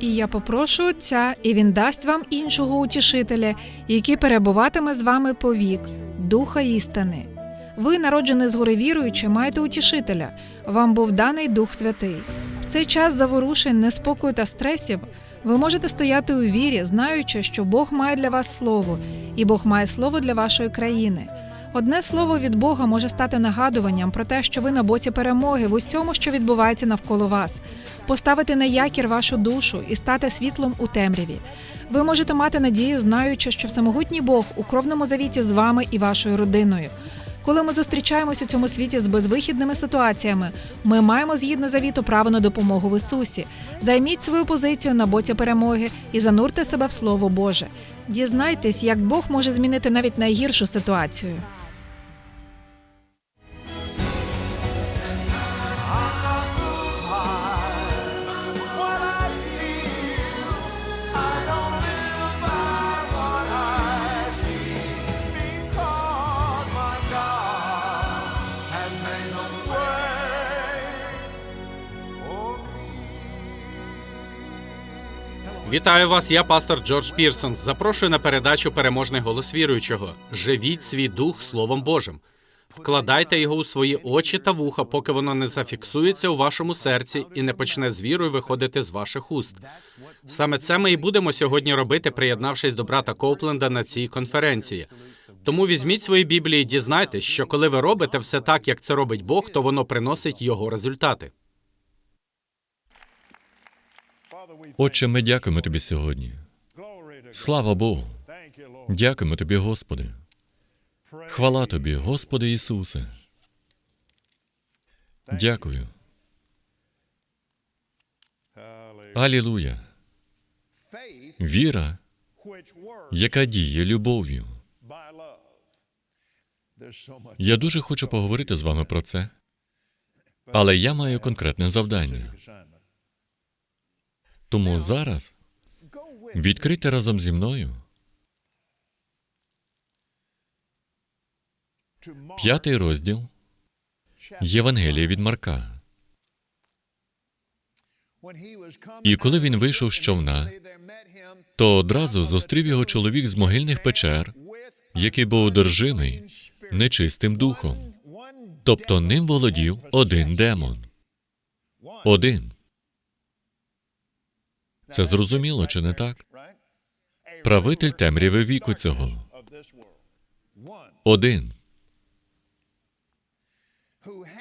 І я попрошу Отця, і він дасть вам іншого утішителя, який перебуватиме з вами повік, духа істини. Ви, народжені згори віруючи, маєте утішителя. Вам був даний Дух Святий. В цей час заворушень, неспокою та стресів ви можете стояти у вірі, знаючи, що Бог має для вас слово, і Бог має слово для вашої країни. Одне слово від Бога може стати нагадуванням про те, що ви на боці перемоги в усьому, що відбувається навколо вас, поставити на якір вашу душу і стати світлом у темряві. Ви можете мати надію, знаючи, що всемогутній Бог у кровному завіті з вами і вашою родиною. Коли ми зустрічаємось у цьому світі з безвихідними ситуаціями, ми маємо згідно завіту право на допомогу в Ісусі. Займіть свою позицію на боці перемоги і занурте себе в Слово Боже. Дізнайтесь, як Бог може змінити навіть найгіршу ситуацію. Вітаю вас, я пастор Джордж Пірсон. Запрошую на передачу Переможний голос віруючого. Живіть свій дух Словом Божим. Вкладайте його у свої очі та вуха, поки воно не зафіксується у вашому серці і не почне з вірою виходити з ваших уст. Саме це ми і будемо сьогодні робити, приєднавшись до брата Коупленда на цій конференції. Тому візьміть свої біблії і дізнайтесь, що коли ви робите все так, як це робить Бог, то воно приносить його результати. Отче, ми дякуємо тобі сьогодні. Слава Богу. Дякуємо тобі, Господи. Хвала тобі, Господи Ісусе. Дякую. Алілуя. Віра, яка діє любов'ю. Я дуже хочу поговорити з вами про це, але я маю конкретне завдання. Тому зараз відкрийте разом зі мною п'ятий розділ Євангелія від Марка. І коли він вийшов з човна, то одразу зустрів його чоловік з могильних печер, який був одержимий нечистим духом. Тобто ним володів один демон. Один. Це зрозуміло, чи не так? Правитель темряви віку цього. Один.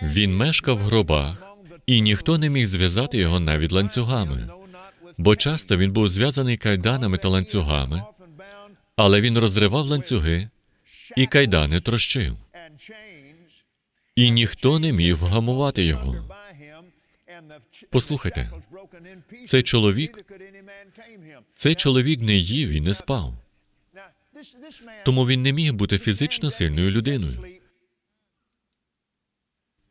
Він мешкав в гробах, і ніхто не міг зв'язати його навіть ланцюгами, бо часто він був зв'язаний кайданами та ланцюгами, але він розривав ланцюги і кайдани трощив, і ніхто не міг вгамувати його. Послухайте, цей чоловік, цей чоловік не їв і не спав, тому він не міг бути фізично сильною людиною.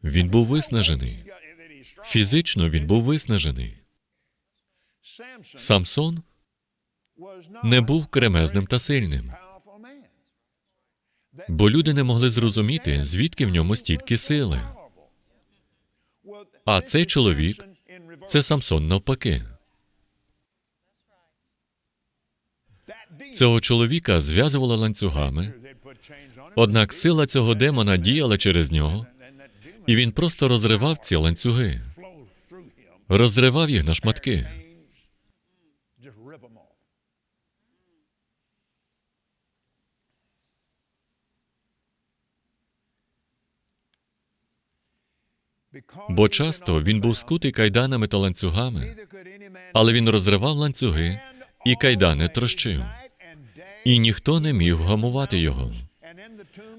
Він був виснажений. Фізично він був виснажений. Самсон не був кремезним та сильним, бо люди не могли зрозуміти, звідки в ньому стільки сили. А цей чоловік це Самсон навпаки. Цього чоловіка зв'язували ланцюгами, однак сила цього демона діяла через нього, і він просто розривав ці ланцюги, розривав їх на шматки. Бо часто він був скутий кайданами та ланцюгами, але він розривав ланцюги і кайдани трощив, і ніхто не міг вгамувати його.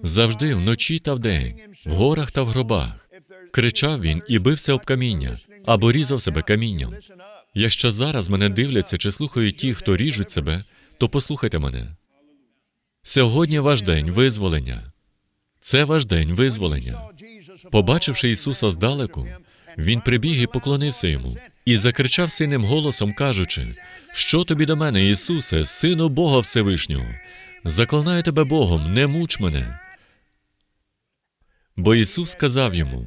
Завжди вночі та вдень, в горах та в гробах. Кричав він і бився об каміння або різав себе камінням. Якщо зараз мене дивляться чи слухають ті, хто ріжуть себе, то послухайте мене. Сьогодні ваш день визволення. Це ваш день визволення. Побачивши Ісуса здалеку, він прибіг і поклонився йому і закричав синим голосом, кажучи: Що тобі до мене, Ісусе, сину Бога Всевишнього? Заклинаю тебе Богом, не муч мене. Бо Ісус сказав йому: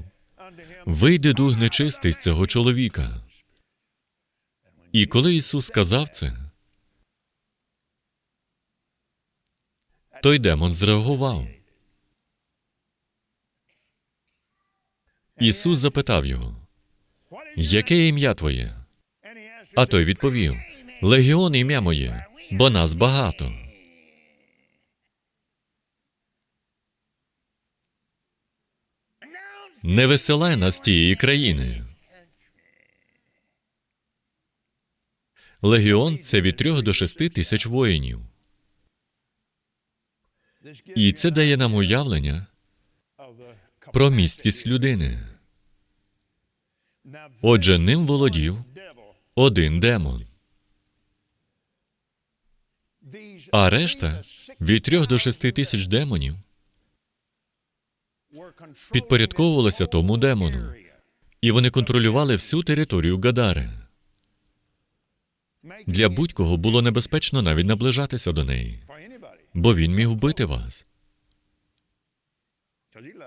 Вийди дух нечистий з цього чоловіка. І коли Ісус сказав це, той демон зреагував. Ісус запитав його, яке ім'я твоє? А той відповів: Легіон ім'я моє, бо нас багато. Не висилай нас тієї країни. Легіон це від трьох до шести тисяч воїнів. І це дає нам уявлення про місткість людини. Отже, ним володів один демон, а решта від трьох до шести тисяч демонів підпорядковувалися тому демону, і вони контролювали всю територію Гадари. Для будь-кого було небезпечно навіть наближатися до неї, бо він міг вбити вас.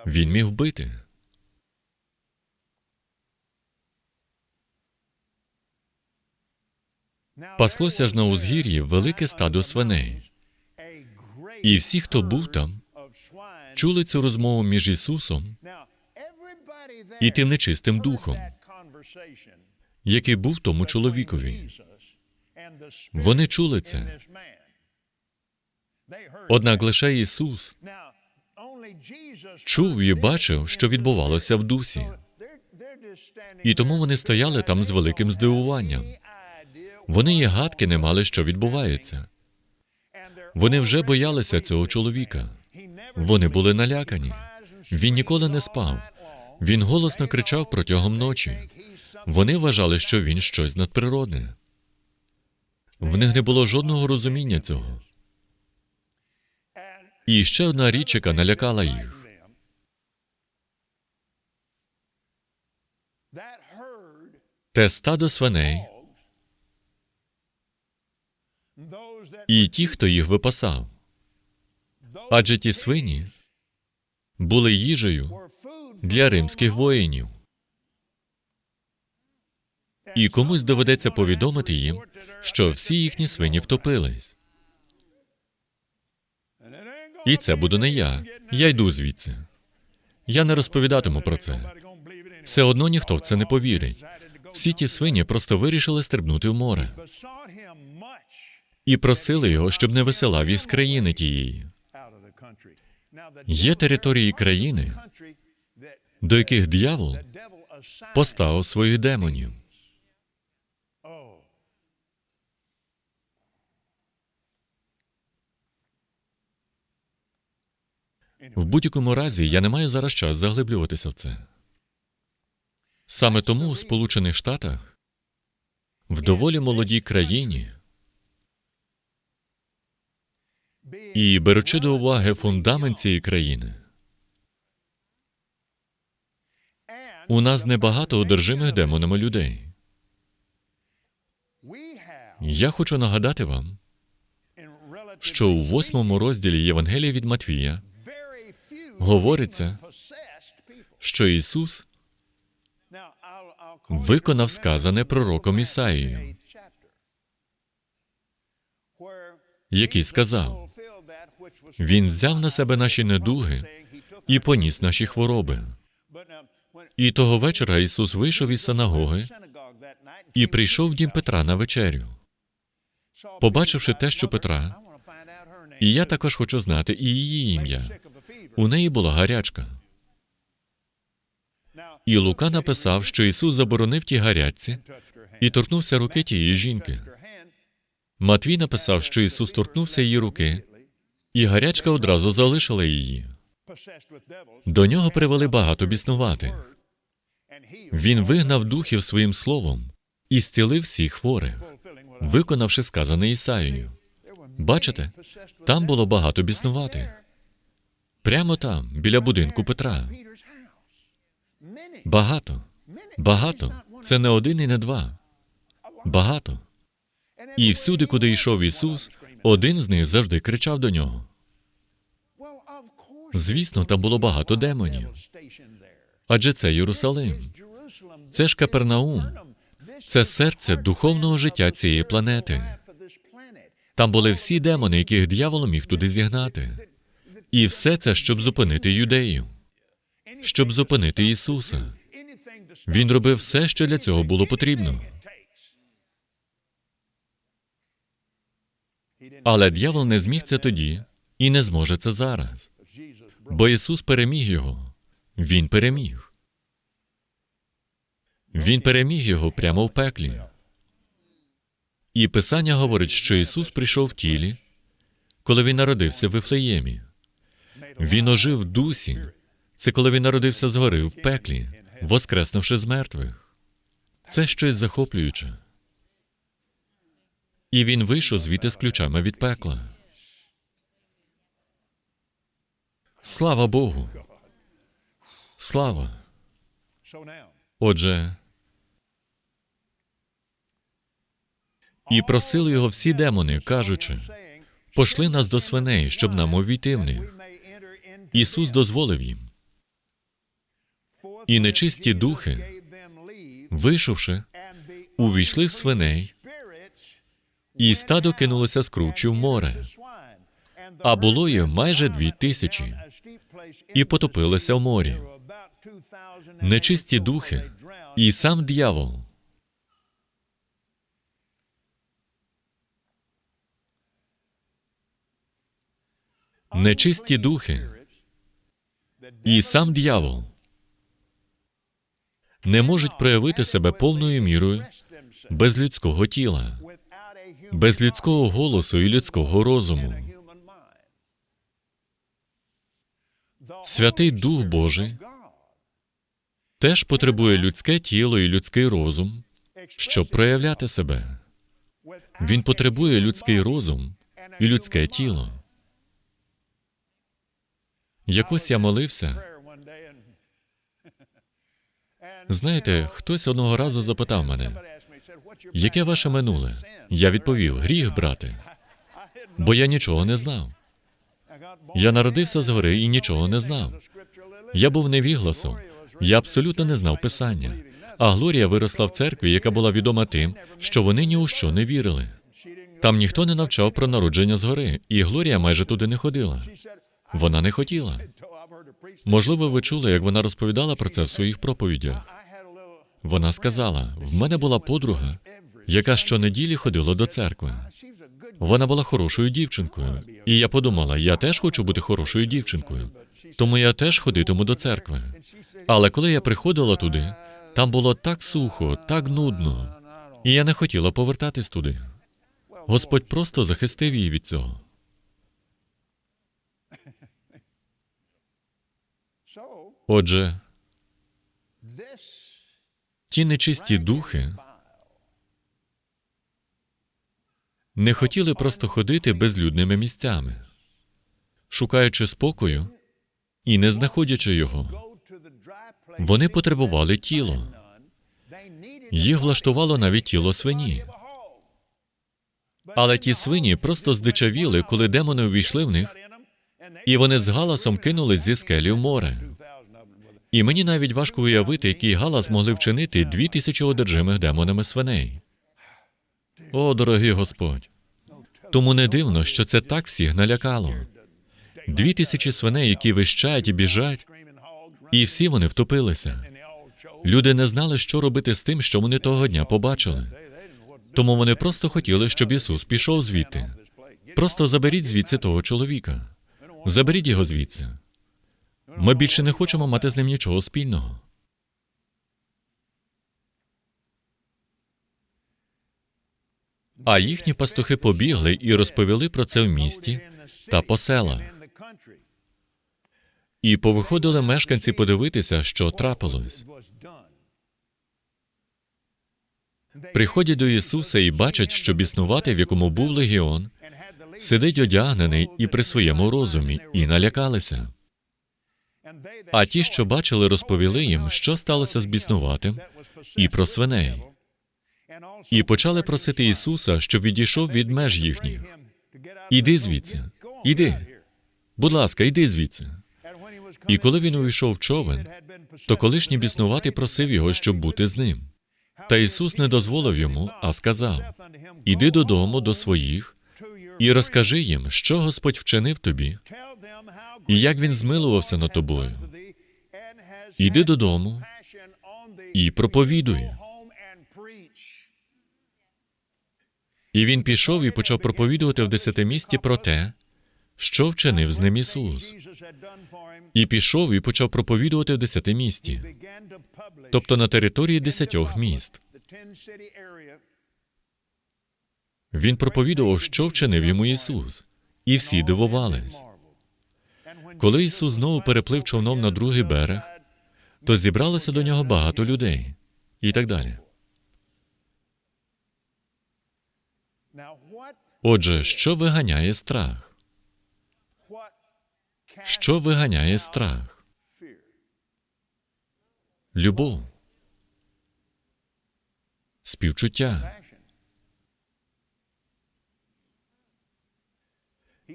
Він міг вбити. Паслося ж на узгір'ї велике стадо свиней. І всі, хто був там, чули цю розмову між Ісусом і тим нечистим духом, який був тому чоловікові. Вони чули це. Однак лише Ісус чув і бачив, що відбувалося в дусі. І тому вони стояли там з великим здивуванням. Вони і гадки не мали, що відбувається. Вони вже боялися цього чоловіка. Вони були налякані. Він ніколи не спав. Він голосно кричав протягом ночі. Вони вважали, що він щось надприродне. В них не було жодного розуміння цього. І ще одна річ, яка налякала їх. Те стадо свиней і ті, хто їх випасав. Адже ті свині були їжею для римських воїнів. І комусь доведеться повідомити їм, що всі їхні свині втопились. І це буду не я. Я йду звідси. Я не розповідатиму про це. Все одно ніхто в це не повірить. Всі ті свині просто вирішили стрибнути в море і просили його, щоб не висилав їх з країни тієї. Є території країни, до яких диявол поставив своїх демонів. В будь-якому разі я не маю зараз час заглиблюватися в це. Саме тому в Сполучених Штатах, в доволі молодій країні, і беручи до уваги фундамент цієї країни, у нас небагато одержимих демонами людей. Я хочу нагадати вам, що у восьмому розділі Євангелія від Матвія говориться, що Ісус виконав сказане пророком Ісаїєю, який сказав, Він взяв на себе наші недуги і поніс наші хвороби. І того вечора Ісус вийшов із синагоги і прийшов в дім Петра на вечерю. Побачивши те, що Петра, і я також хочу знати і її ім'я. У неї була гарячка. І Лука написав, що Ісус заборонив тій гарячці і торкнувся руки тієї жінки. Матвій написав, що Ісус торкнувся її руки, і гарячка одразу залишила її. До нього привели багато біснуватих. Він вигнав духів своїм словом і зцілив всіх хворих, виконавши сказане Ісаїю. Бачите, там було багато біснуватих. Прямо там, біля будинку Петра. Багато. Багато. Це не один і не два. Багато. І всюди, куди йшов Ісус, один з них завжди кричав до нього. Звісно, там було багато демонів. Адже це Єрусалим. Це ж Капернаум. Це серце духовного життя цієї планети. Там були всі демони, яких диявол міг туди зігнати. І все це, щоб зупинити юдеїв, щоб зупинити Ісуса. Він робив все, що для цього було потрібно. Але дьявол не зміг це тоді і не зможе це зараз. Бо Ісус переміг його. Він переміг. Він переміг його прямо в пеклі. І Писання говорить, що Ісус прийшов в тілі, коли він народився в Вифлеємі. Він ожив в дусі. Це коли він народився згори в пеклі, воскреснувши з мертвих. Це щось захоплююче. І він вийшов звідти з ключами від пекла. Слава Богу! Слава! Отже, і просили його всі демони, кажучи, пошли нас до свиней, щоб нам увійти в них. Ісус дозволив їм. І нечисті духи, Вийшовши, увійшли в свиней, і стадо кинулося з кручі в море, а було їх майже дві тисячі, і потопилися в морі. Нечисті духи і сам диявол. Нечисті духи і сам диявол не можуть проявити себе повною мірою без людського тіла, без людського голосу і людського розуму. Святий Дух Божий теж потребує людське тіло і людський розум, щоб проявляти себе. Він потребує людський розум і людське тіло. Якось я молився. Знаєте, хтось одного разу запитав мене, яке ваше минуле? Я відповів: гріх, брате, бо я нічого не знав. Я народився згори і нічого не знав. Я був невігласом. Я абсолютно не знав писання. А Глорія виросла в церкві, яка була відома тим, що вони ні у що не вірили. Там ніхто не навчав про народження згори, і Глорія майже туди не ходила. Вона не хотіла. Можливо, ви чули, як вона розповідала про це в своїх проповідях. Вона сказала: в мене була подруга, яка щонеділі ходила до церкви. Вона була хорошою дівчинкою, і я подумала, я теж хочу бути хорошою дівчинкою, тому я теж ходитиму до церкви. Але коли я приходила туди, там було так сухо, так нудно, і я не хотіла повертатись туди. Господь просто захистив її від цього. Отже, ті нечисті духи не хотіли просто ходити безлюдними місцями, шукаючи спокою і не знаходячи його. Вони потребували тіло. Їх влаштувало навіть тіло свині. Але ті свині просто здичавіли, коли демони увійшли в них, і вони з галасом кинулись зі скелі в море. І мені навіть важко уявити, який галас могли вчинити дві тисячі одержимих демонами свиней. О, дорогий Господь! Тому не дивно, що це так всіх налякало. Дві тисячі свиней, які вищають і біжать, і всі вони втопилися. Люди не знали, що робити з тим, що вони того дня побачили. Тому вони просто хотіли, щоб Ісус пішов звідти. Просто заберіть звідси того чоловіка. Заберіть його звідси. Ми більше не хочемо мати з ним нічого спільного. А їхні пастухи побігли і розповіли про це в місті та по селах. І повиходили мешканці подивитися, що трапилось. Приходять до Ісуса і бачать, що біснувати, в якому був легіон, сидить одягнений і при своєму розумі, і налякалися. А ті, що бачили, розповіли їм, що сталося з біснуватим, і про свиней. І почали просити Ісуса, щоб відійшов від меж їхніх. Іди звідси, іди. Будь ласка, іди звідси. І коли він увійшов в човен, то колишній біснуватий просив його, щоб бути з ним. Та Ісус не дозволив йому, а сказав: Іди додому до своїх і розкажи їм, що Господь вчинив тобі, і як він змилувався над тобою. Іди додому і проповідуй. І він пішов і почав проповідувати в десятимісті про те, що вчинив з ним Ісус. І пішов і почав проповідувати в десятимісті, тобто на території десятьох міст. Він проповідував, що вчинив йому Ісус, і всі дивувались. Коли Ісус знову переплив човном на другий берег, то зібралося до нього багато людей і так далі. Отже, що виганяє страх? Що виганяє страх? Любов, співчуття.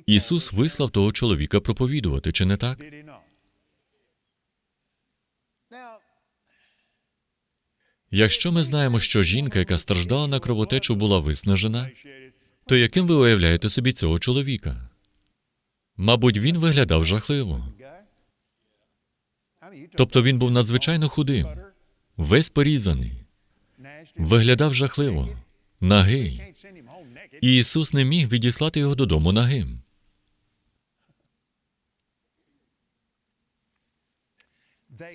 Ісус вислав того чоловіка проповідувати, чи не так? Якщо ми знаємо, що жінка, яка страждала на кровотечу, була виснажена, то яким ви уявляєте собі цього чоловіка? Мабуть, він виглядав жахливо. Тобто він був надзвичайно худим, весь порізаний, виглядав жахливо, нагий. І Ісус не міг відіслати його додому нагим.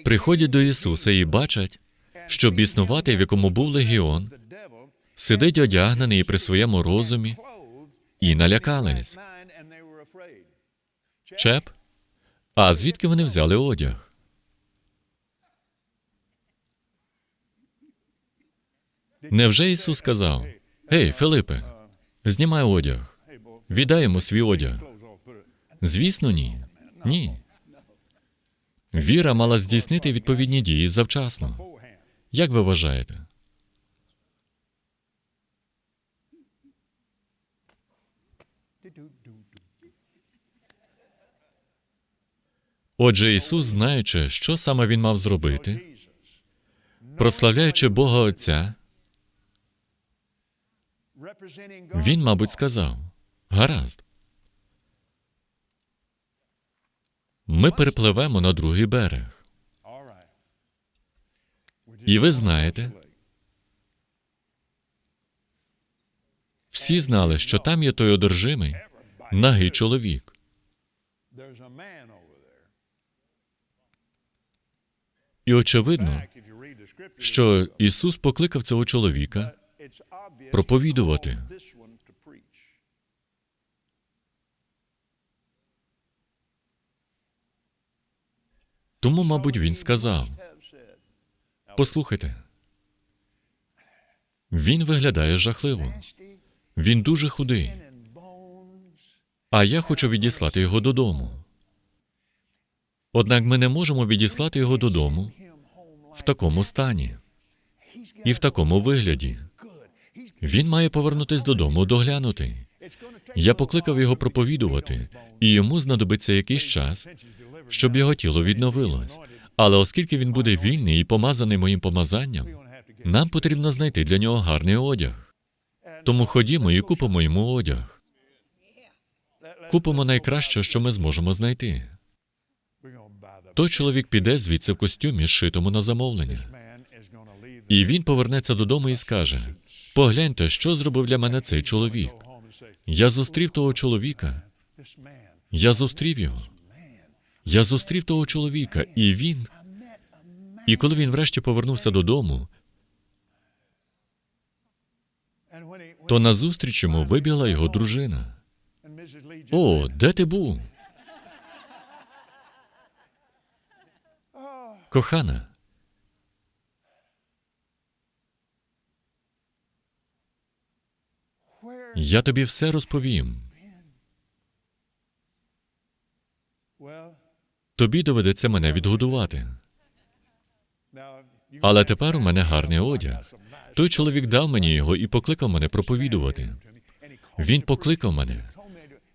Приходять до Ісуса і бачать, що біснувати, в якому був легіон, сидить одягнений при своєму розумі, і налякались. Чеп? А звідки вони взяли одяг? Невже Ісус сказав: Гей, Филипе, знімай одяг, віддай йому свій одяг. Звісно, ні. Ні. Віра мала здійснити відповідні дії завчасно. Як ви вважаєте? Отже, Ісус, знаючи, що саме Він мав зробити, прославляючи Бога Отця, Він, мабуть, сказав: гаразд. Ми перепливемо на другий берег. І ви знаєте, всі знали, що там є той одержимий, нагий чоловік. І очевидно, що Ісус покликав цього чоловіка проповідувати. Тому, мабуть, він сказав: Послухайте, він виглядає жахливо. Він дуже худий. А я хочу відіслати його додому. Однак ми не можемо відіслати його додому в такому стані і в такому вигляді. Він має повернутись додому доглянутий. Я покликав його проповідувати, і йому знадобиться якийсь час, щоб його тіло відновилось. Але оскільки він буде вільний і помазаний моїм помазанням, нам потрібно знайти для нього гарний одяг. Тому ходімо і купимо йому одяг. Купимо найкраще, що ми зможемо знайти. Той чоловік піде звідси в костюмі, зшитому на замовлення. І він повернеться додому і скаже: Погляньте, що зробив для мене цей чоловік. Я зустрів того чоловіка. Я зустрів його. Я зустрів того чоловіка, і він. І коли він врешті повернувся додому, то назустріч йому вибігла його дружина. О, де ти був? Кохана. Я тобі все розповім. Тобі доведеться мене відгодувати. Але тепер у мене гарний одяг. Той чоловік дав мені його і покликав мене проповідувати. Він покликав мене.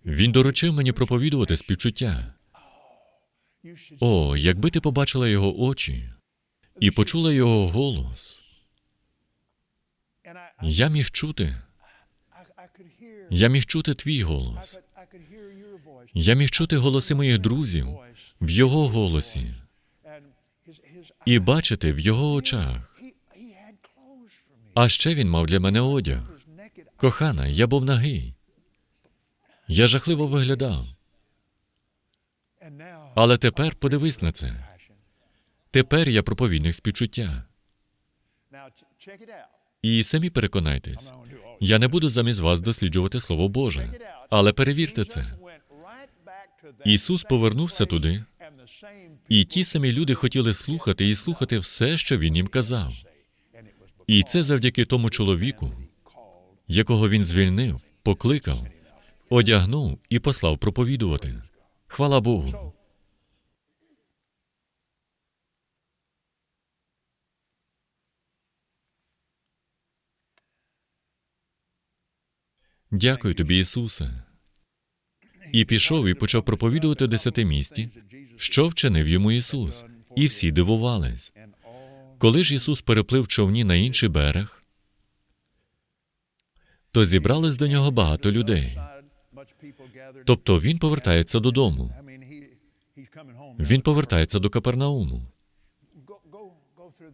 Він доручив мені проповідувати співчуття. О, якби ти побачила його очі і почула його голос. Я міг чути, я міг чути твій голос. Я міг чути голоси моїх друзів в його голосі і бачити в його очах. А ще він мав для мене одяг. Кохана, я був нагий. Я жахливо виглядав. Але тепер подивись на це. Тепер я проповідник співчуття. І самі переконайтесь, я не буду замість вас досліджувати Слово Боже, але перевірте це. Ісус повернувся туди, і ті самі люди хотіли слухати і слухати все, що Він їм казав. І це завдяки тому чоловіку, якого він звільнив, покликав, одягнув і послав проповідувати. Хвала Богу. Дякую тобі, Ісусе. І пішов і почав проповідувати в десяти місті, що вчинив йому Ісус, і всі дивувались. Коли ж Ісус переплив човні на інший берег, то зібралось до нього багато людей. Тобто він повертається додому. Він повертається до Капернауму.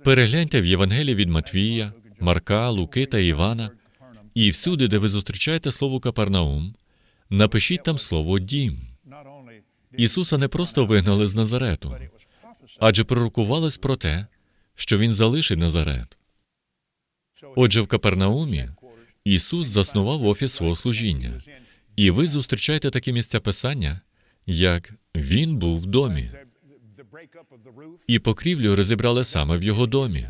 Перегляньте в Євангелії від Матвія, Марка, Луки та Івана, і всюди, де ви зустрічаєте слово Капернаум, напишіть там слово дім. Ісуса не просто вигнали з Назарету, адже пророкувалось про те, що Він залишить Назарет. Отже, в Капернаумі Ісус заснував офіс свого служіння, і ви зустрічаєте такі місця писання, як Він був в домі, і покрівлю розібрали саме в його домі.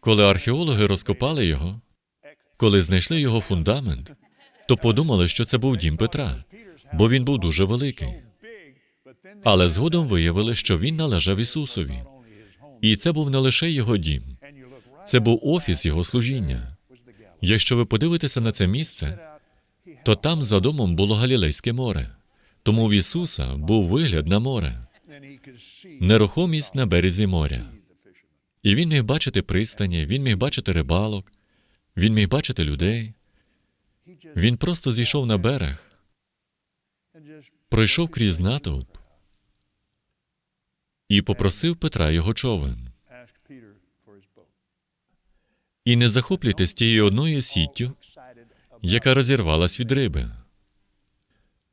Коли археологи розкопали його, коли знайшли його фундамент, то подумали, що це був дім Петра, бо він був дуже великий. Але згодом виявили, що він належав Ісусові. І це був не лише його дім, це був офіс його служіння. Якщо ви подивитеся на це місце, то там за домом було Галілейське море. Тому в Ісуса був вигляд на море, нерухомість на березі моря. І він міг бачити пристані, він міг бачити рибалок, він міг бачити людей. Він просто зійшов на берег, пройшов крізь натовп і попросив Петра його човен. І не захоплюйтесь тією одною сіттю, яка розірвалась від риби.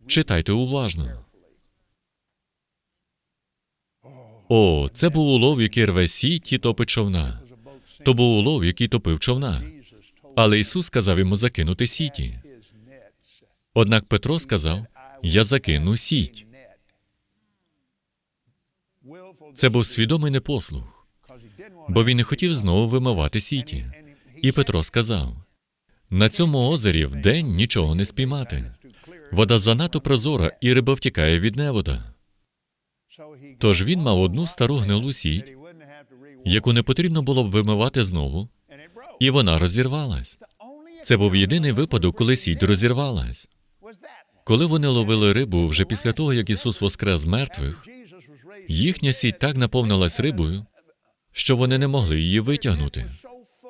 Читайте уважно. О, це був улов, який рве сіть і топить човна. То був улов, який топив човна. Але Ісус сказав йому закинути сіті. Однак Петро сказав: Я закину сіть. Це був свідомий непослух, бо він не хотів знову вимивати сіті. І Петро сказав: на цьому озері вдень нічого не спіймати. Вода занадто прозора, і риба втікає від невода. Тож він мав одну стару гнилу сіть, яку не потрібно було б вимивати знову, і вона розірвалась. Це був єдиний випадок, коли сіть розірвалась. Коли вони ловили рибу вже після того, як Ісус воскрес з мертвих, їхня сіть так наповнилась рибою, що вони не могли її витягнути.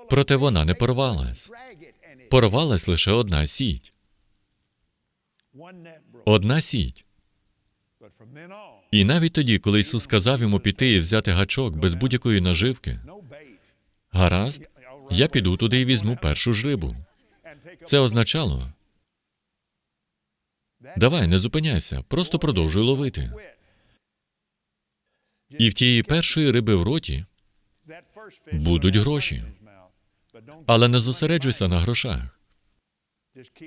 Проте вона не порвалась. Порвалась лише одна сіть. Одна сіть. І навіть тоді, коли Ісус сказав йому піти і взяти гачок без будь-якої наживки, гаразд, я піду туди і візьму першу ж рибу. Це означало. Давай, не зупиняйся, просто продовжуй ловити. І в тієї першої риби в роті будуть гроші. Але не зосереджуйся на грошах.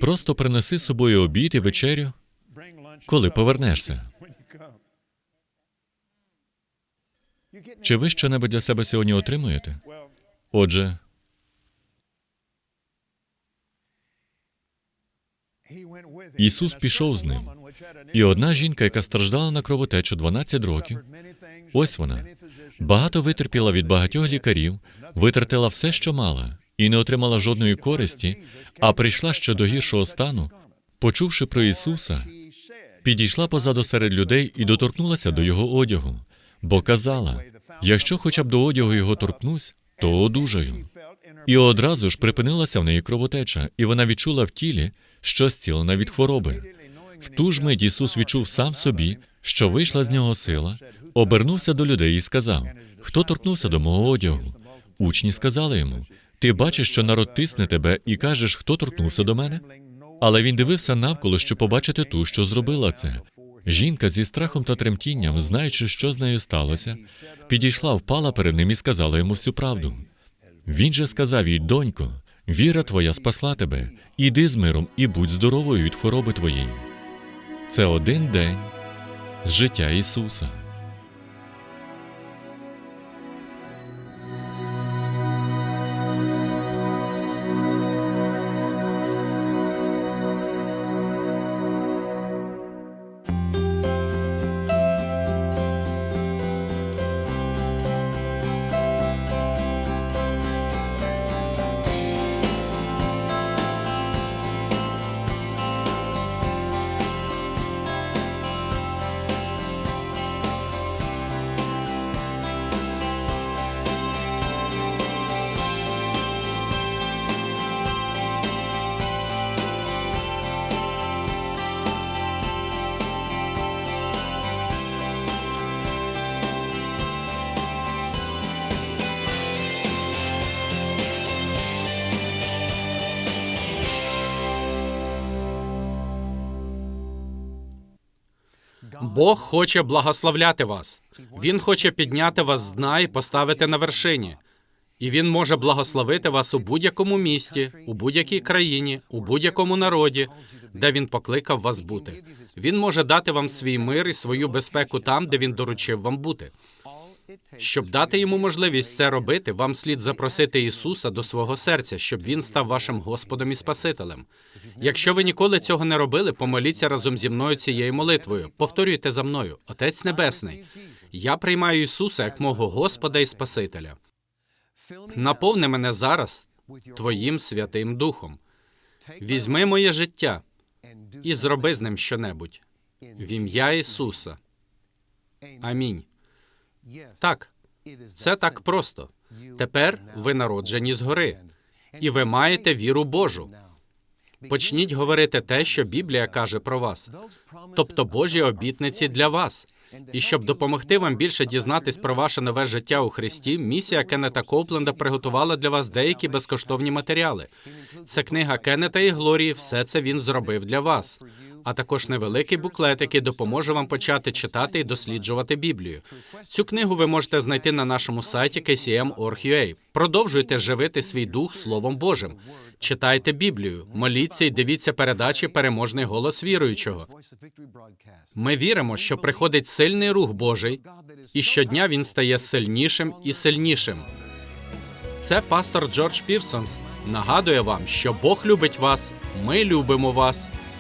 Просто принеси з собою обід і вечерю, коли повернешся. Чи ви що-небудь для себе сьогодні отримуєте? Отже, Ісус пішов з ним. і одна жінка, яка страждала на кровотечу 12 років, ось вона, багато витерпіла від багатьох лікарів, витратила все, що мала, і не отримала жодної користі, а прийшла ще до гіршого стану, почувши про Ісуса, підійшла позаду серед людей і доторкнулася до його одягу, бо казала: якщо хоча б до одягу його торкнусь, то одужаю. І одразу ж припинилася в неї кровотеча, і вона відчула в тілі, що зцілена від хвороби. В ту ж мить Ісус відчув сам собі, що вийшла з нього сила, обернувся до людей і сказав: Хто торкнувся до мого одягу? Учні сказали йому: Ти бачиш, що народ тисне тебе, і кажеш, хто торкнувся до мене? Але він дивився навколо, щоб побачити ту, що зробила це. Жінка зі страхом та тремтінням, знаючи, що з нею сталося, підійшла, впала перед ним і сказала йому всю правду. Він же сказав їй, донько, віра твоя спасла тебе, іди з миром і будь здоровою від хвороби твоєї. Це один день з життя Ісуса. Бог хоче благословляти вас. Він хоче підняти вас з дна і поставити на вершині. І він може благословити вас у будь-якому місті, у будь-якій країні, у будь-якому народі, де він покликав вас бути. Він може дати вам свій мир і свою безпеку там, де він доручив вам бути. Щоб дати йому можливість це робити, вам слід запросити Ісуса до свого серця, щоб він став вашим Господом і Спасителем. Якщо ви ніколи цього не робили, помоліться разом зі мною цією молитвою. Повторюйте за мною, Отець Небесний. Я приймаю Ісуса як мого Господа і Спасителя. Наповни мене зараз Твоїм Святим Духом. Візьми моє життя і зроби з ним щонебудь. В ім'я Ісуса. Амінь. Так, це так просто. Тепер ви народжені згори, і ви маєте віру Божу. Почніть говорити те, що Біблія каже про вас, тобто Божі обітниці для вас. І щоб допомогти вам більше дізнатись про ваше нове життя у Христі, місія Кеннета Копленда приготувала для вас деякі безкоштовні матеріали. Це книга Кеннета і Глорії. Все це він зробив для вас. А також невеликий буклет, який допоможе вам почати читати і досліджувати Біблію. Цю книгу ви можете знайти на нашому сайті kcm.org.ua. Продовжуйте живити свій дух Словом Божим. Читайте Біблію, моліться і дивіться передачі Переможний голос віруючого. Ми віримо, що приходить сильний рух Божий, і щодня він стає сильнішим і сильнішим. Це пастор Джордж Пірсонс нагадує вам, що Бог любить вас, ми любимо вас,